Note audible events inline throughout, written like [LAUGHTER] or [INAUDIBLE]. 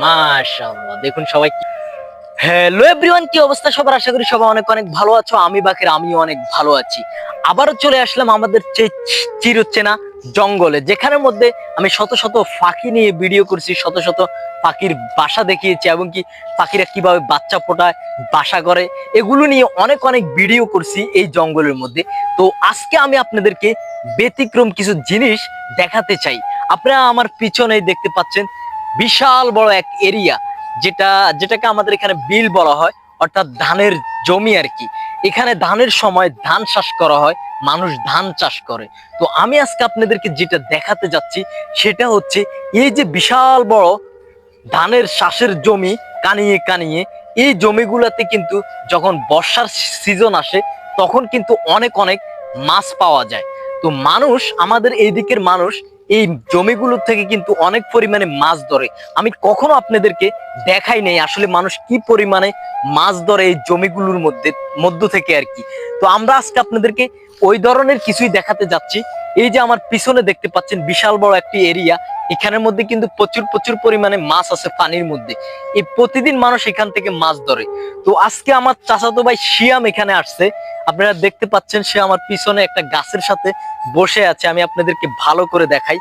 মাশাআল্লাহ, দেখুন সবাই হ্যালো এভরিওয়ান কি অবস্থা? সবার আশা করি সবাই অনেক অনেক ভালো আছো, আমি বাকের, আমিও অনেক ভালো আছি। আবারও চলে আসলাম আমাদের সেই চিরচেনা জঙ্গলে, যেখানের মধ্যে আমি শত শত পাখি নিয়ে ভিডিও করছি, শত শত পাখির বাসা দেখিয়েছি এবং কি পাখিরা কীভাবে বাচ্চা ফোটায়, বাসা করে এগুলো নিয়ে অনেক অনেক ভিডিও করছি এই জঙ্গলের মধ্যে। তো আজকে আমি আপনাদেরকে ব্যতিক্রম কিছু জিনিস দেখাতে চাই। আপনারা আমার পিছনেই দেখতে পাচ্ছেন বিশাল বড় এক এরিয়া, যেটা, যেটাকে আমাদের এখানে বিল বলা হয়, অর্থাৎ ধানের জমি আর কি। এখানে ধানের সময় ধান চাষ করা হয়, মানুষ ধান চাষ করে। তো আমি আজকে আপনাদেরকে যেটা দেখাতে যাচ্ছি, সেটা হচ্ছে এই যে বিশাল বড় ধানের চাষের জমি কানিয়ে কানিয়ে, এই জমিগুলোতে কিন্তু যখন বর্ষার সিজন আসে, তখন কিন্তু অনেক অনেক মাছ পাওয়া যায়। তো মানুষ, আমাদের এই দিকের মানুষ এই জমিগুলো থেকে কিন্তু অনেক পরিমাণে মাছ ধরে। আমি কখনো আপনাদেরকে দেখাই নেই আসলে মানুষ কি পরিমাণে মাছ ধরে এই জমিগুলোর মধ্যে, মধ্য থেকে আর কি। তো আমরা আজকে আপনাদেরকে ওই ধরনের কিছুই দেখাতে যাচ্ছি। এই যে আমার পিছনে দেখতে পাচ্ছেন বিশাল বড় একটি এরিয়া এখানের মধ্যে কিন্তু প্রচুর প্রচুর পরিমাণে মাছ আছে পানির মধ্যে। এই প্রতিদিন মানুষ এখান থেকে মাছ ধরে। তো আজকে আমার চাচাতো ভাই শিয়াম এখানে আসছে। আপনারা দেখতে পাচ্ছেন সে আমার পিছনে একটা গাছের সাথে বসে আছে। আমি আপনাদেরকে ভালো করে দেখাই।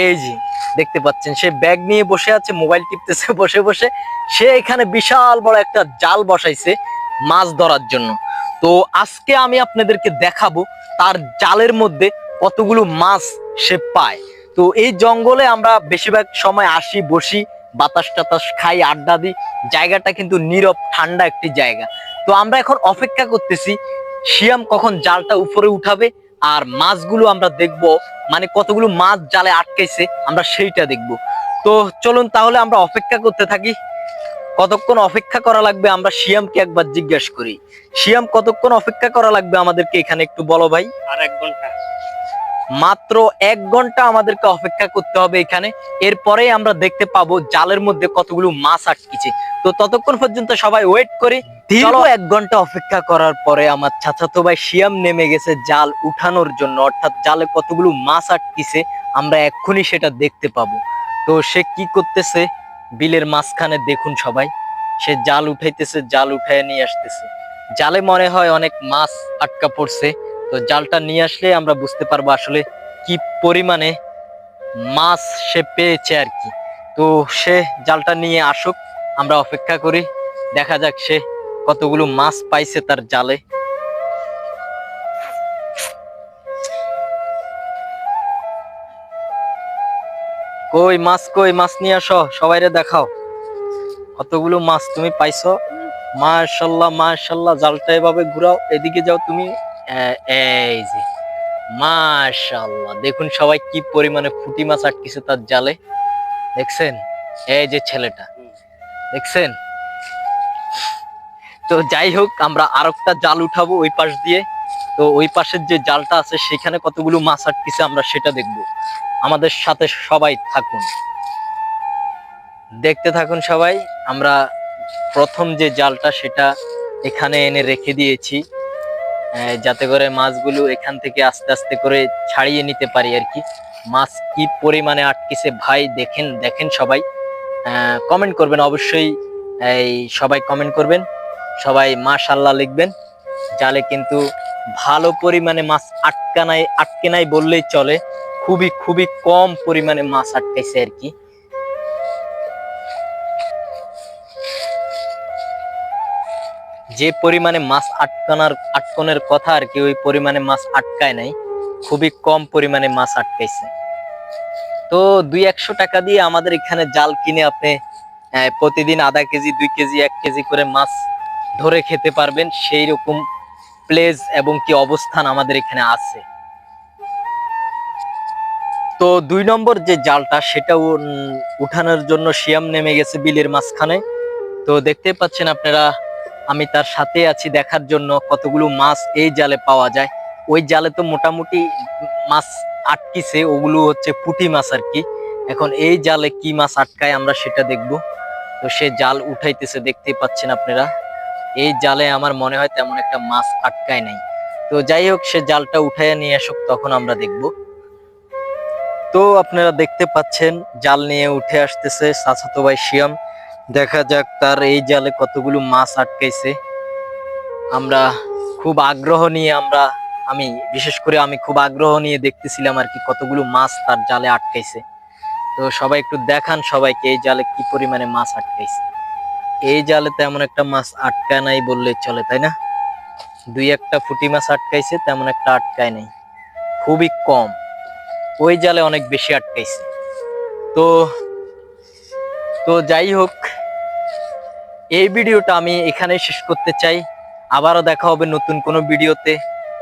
এই যে, দেখতে পাচ্ছেন, সে ব্যাগ নিয়ে বসে আছে, মোবাইল টিপতেছে, [LAUGHS] বসে বসে। সে এখানে বিশাল বড় একটা জাল বসাইছে মাছ ধরার জন্য। তো আজকে আমি আপনাদেরকে দেখাবো তার জালের মধ্যে কতগুলো মাছ সে পায়। তো এই জঙ্গলে আমরা বেশিরভাগ সময় আসি, বসি, বাতাস টাতাস খাই, আড্ডা দিই। জায়গাটা কিন্তু নীরব, ঠান্ডা একটি জায়গা। তো আমরা এখন অপেক্ষা করতেছি, শিয়াম কখন জালটা উপরে উঠাবে আর মাছগুলো আমরা দেখব মানে কতগুলো মাছ জালে আটকেছে, আমরা সেইটা দেখব। তো চলুন তাহলে আমরা অপেক্ষা করতে থাকি। কতক্ষণ অপেক্ষা করা লাগবে আমরা শিয়ামকে একবার জিজ্ঞাসা করি। শিয়াম, কতক্ষণ অপেক্ষা করা লাগবে আমাদেরকে এখানে একটু বলো ভাই? আর এক ঘণ্টা। মাত্র এক ঘণ্টা আমাদেরকে অপেক্ষা করতে হবে এখানে। এরপরে আমরা দেখতে পাবো জালের মধ্যে কতগুলো মাছ আটকিছে। তো ততক্ষণ পর্যন্ত সবাই ওয়েট করি। চলো এক ঘণ্টা অপেক্ষা করার পরে আমার চাচাতো ভাই শিয়াম নেমে গেছে জাল উঠানোর জন্য। অর্থাৎ জালে কতগুলো মাছ আটকিছে আমরা এক্ষুনি সেটা দেখতে পাবো। তো সে কি করতেছে? বিলের মাঝখানে দেখুন সবাই। সে জাল উঠাইতেছে জাল উঠায় নিয়ে আসতেছে। জালে মনে হয় অনেক মাছ আটকা পড়ছে। তো জালটা নিয়ে আসলে আমরা বুঝতে পারব আসলে কি পরিমাণে মাছ সে পেয়েছে আর কি। তো সে জালটা নিয়ে আসুক, আমরা অপেক্ষা করি, দেখা যাক সে কতগুলো মাছ পাইছে তার জালে। কই মাছ কই মাছ নিয়ে আসো, সবাইরে দেখাও। কতগুলো মাছ তুমি পাইছো? মাশাল্লাহ মাশাল্লাহ, জালটা এভাবে ঘুরাও, এদিকে যাও তুমি। এই যে মাশাল্লাহ দেখুন সবাই কি পরিমাণে ফুটি মাছ আটকিছে তার জালে দেখছেন এই যে ছেলেটা দেখছেন তো যাই হোক আমরা আরেকটা জাল উঠাবো ওই পাশ দিয়ে তো ওই পাশের যে জালটা আছে সেখানে কতগুলো মাছ আটকিছে আমরা সেটা দেখব আমাদের সাথে সবাই থাকুন দেখতে থাকুন সবাই আমরা প্রথম যে জালটা সেটা এখানে এনে রেখে দিয়েছি যাতে করে মাছগুলো এখান থেকে আস্তে আস্তে করে ছাড়িয়ে নিতে পারি আর কি। মাছ কি পরিমাণে আটকেছে ভাই দেখেন দেখেন সবাই। কমেন্ট করবেন অবশ্যই। এই, সবাই কমেন্ট করবেন। সবাই মাশাল্লাহ লিখবেন। জালে কিন্তু ভালো পরিমাণে মাছ আটকা নাই আটকে নাই বললেই চলে। খুবই খুবই কম পরিমাণে মাছ আটকাইছে আর কি। যে পরিমাণে মাছ আটকানোর, আটকনের কথা আর কি, ওই পরিমাণে মাছ আটকায় নাই। খুবই কম পরিমাণে মাছ আটকাইছে। তো দুই একশো টাকা দিয়ে আমাদের এখানে জাল কিনে আপনি প্রতিদিন আধা কেজি, দুই কেজি, এক কেজি করে মাছ ধরে খেতে পারবেন। সেই রকম প্লেস এবং কি অবস্থান আমাদের এখানে আছে। তো দুই নম্বর যে জালটা, সেটা উঠানোর জন্য শিয়াম নেমে গেছে বিলের মাঝখানে। তো দেখতে পাচ্ছেন আপনারা আমি তার সাথে আছি দেখার জন্য কতগুলো মাছ এই জালে পাওয়া যায়। ওই জালে তো মোটামুটি মাছ আটকিছে, ওগুলো হচ্ছে পুঁটি মাছ আর কি। এখন এই জালে কি মাছ আটকায় আমরা সেটা দেখব। তো সে জাল উঠাইতেছে দেখতে পাচ্ছেন আপনারা। এই জালে আমার মনে হয় তেমন একটা মাছ আটকায় নাই। তো যাই হোক, সে জালটা উঠাইয়া নিয়ে আসুক, তখন আমরা দেখব। তো আপনারা দেখতে পাচ্ছেন, জাল নিয়ে উঠে আসতেছে চাচাতো ভাই শিয়াম। দেখা যাক তার এই জালে কতগুলো মাছ আটকাইছে। আমরা খুব আগ্রহ নিয়ে আমরা, আমি, বিশেষ করে আমি খুব আগ্রহ নিয়ে দেখতেছিলাম আর কি কতগুলো মাছ তার জালে আটকাইছে। তো সবাই একটু দেখান সবাইকে এই জালে কি পরিমাণে মাছ আটকাইছে। এই জালে তেমন একটা মাছ আটকায় নাই বললে চলে, তাই না? দুই একটা ফুটি মাছ আটকাইছে, তেমন একটা আটকায় নাই। খুবই কম। ওই জালে অনেক বেশি আটকাইছে। তো তো যাই হোক, এই ভিডিওটা আমি এখানে শেষ করতে চাই। আবারও দেখা হবে নতুন কোনো ভিডিওতে।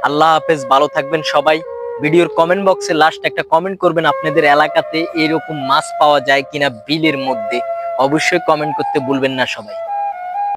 আল্লাহ হাফেজ, ভালো থাকবেন সবাই। ভিডিওর কমেন্ট বক্সে লাস্ট একটা কমেন্ট করবেন, আপনাদের এলাকাতে এরকম মাছ পাওয়া যায় কিনা বিলের মধ্যে। অবশ্যই কমেন্ট করতে ভুলবেন না সবাই।